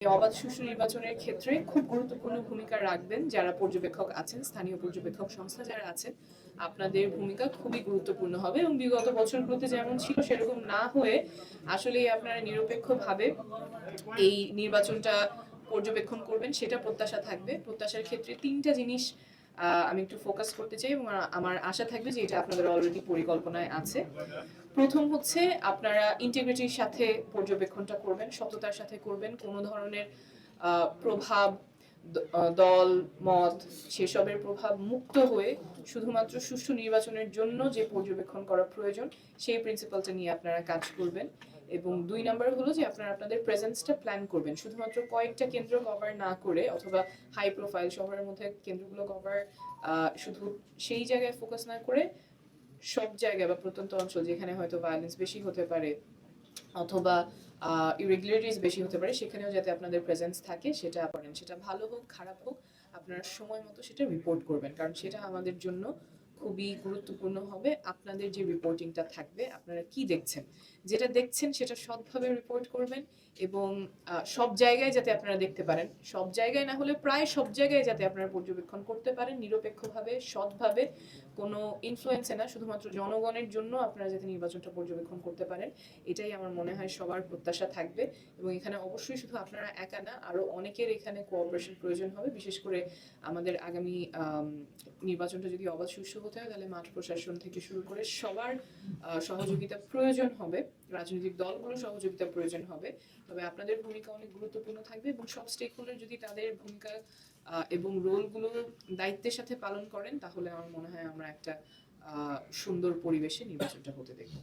অবাধ সুষ্ঠু নির্বাচনের ক্ষেত্রে খুব গুরুত্বপূর্ণ ভূমিকা রাখবেন যারা পর্যবেক্ষক আছেন, স্থানীয় পর্যবেক্ষক সংস্থা যারা আছেন, আপনাদের ভূমিকা খুবই গুরুত্বপূর্ণ হবে এবং বিগত বছরগুলোতে যেমন ছিল সেরকম না হয়ে আসলেই আপনারা নিরপেক্ষভাবে এই নির্বাচনটা পর্যবেক্ষণ করবেন, সেটা প্রত্যাশা থাকবে। প্রত্যাশার ক্ষেত্রে তিনটা জিনিস আমি একটু ফোকাস করতে চাই এবং আমার আশা থাকবে যে এটা আপনাদের অলরেডি পরিকল্পনায় আছে। প্রথম হচ্ছে আপনারা ইন্টিগ্রিটির সাথে পর্যবেক্ষণটা করবেন, সততার সাথে করবেন। কোনো ধরনের প্রভাব দল, মত সেসবের প্রভাব মুক্ত হয়ে শুধুমাত্র সুষ্ঠু নির্বাচনের জন্য যে পর্যবেক্ষণ করা প্রয়োজন, সেই প্রিন্সিপালটা নিয়ে আপনারা কাজ করবেন। এবং দুই নাম্বার হলো যে আপনারা আপনাদের প্রেজেন্সটা প্ল্যান করবেন। শুধুমাত্র কয়েকটা কেন্দ্র কভার না করে অথবা হাই প্রোফাইল শহরের মধ্যে কেন্দ্রগুলো কভার শুধু সেই জায়গায় ফোকাস না করে সব জায়গায় বা প্রত্যন্ত অঞ্চল যেখানে হয়তো ভায়োলেন্স বেশি হতে পারে, অথবা ইরেগুলারিটিস বেশি হতে পারে, সেখানেও যাতে আপনাদের প্রেজেন্স থাকে, সেটা করেন। সেটা ভালো হোক, খারাপ হোক, আপনারা সময় মতো সেটা রিপোর্ট করবেন। কারণ সেটা আমাদের জন্য খুবই গুরুত্বপূর্ণ হবে। আপনাদের যে রিপোর্টিংটা থাকবে, আপনারা কি দেখছেন? যেটা দেখছেন সেটা সৎভাবে রিপোর্ট করবেন এবং সব জায়গায় যাতে আপনারা দেখতে পারেন। সব জায়গায় না হলে প্রায় সব জায়গায় যাতে আপনারা পর্যবেক্ষণ করতে পারেন নিরপেক্ষভাবে, সৎভাবে। কোনো ইনফ্লুয়েন্সে না, শুধুমাত্র জনগণের জন্য আপনারা যাতে নির্বাচনটা পর্যবেক্ষণ করতে পারেন, এটাই আমার মনে হয় সবার প্রত্যাশা থাকবে। এবং এখানে অবশ্যই শুধু আপনারা একা না আরও অনেকের এখানে কোঅপারেশন প্রয়োজন হবে। বিশেষ করে আমাদের আগামী নির্বাচনটা যদি অবাধ সুষ্ঠু হয় তাহলে মাঠ প্রশাসন থেকে শুরু করে সবার সহযোগিতা প্রয়োজন হবে। রাজনৈতিক দলগুলো সহযোগিতা প্রয়োজন হবে। তবে আপনাদের ভূমিকা অনেক গুরুত্বপূর্ণ থাকবে এবং সব স্টেক হোল্ডার যদি তাদের ভূমিকা এবং রোলগুলো দায়িত্বের সাথে পালন করেন, তাহলে আমার মনে হয় আমরা একটা সুন্দর পরিবেশে নির্বাচনটা হতে দেখব।